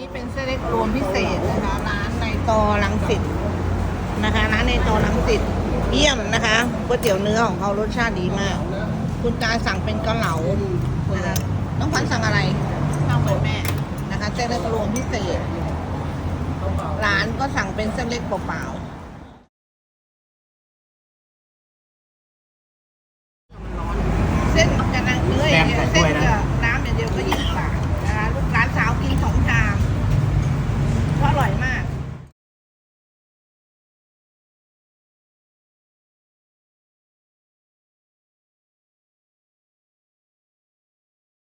นี้เป็นเส้นเล็กรวมพิเศษนะคะร้านในตอลังสิตนะคะร้านในตอลังสิตเยี่ยมนะคะก๋วยเตี๋ยวเนื้อของเขารสชาติดีมาก คุณกาสั่งเป็นเกาเหลานะคะน้องขวัญสั่งอะไรข้าวเหมือนแม่นะคะเส้นเล็กรวมพิเศษ ร้านก็สั่งเป็นเส้นเล็กเปล่าเส้นจะนั่งเนื้อเส้นอย่างเดียวก็ย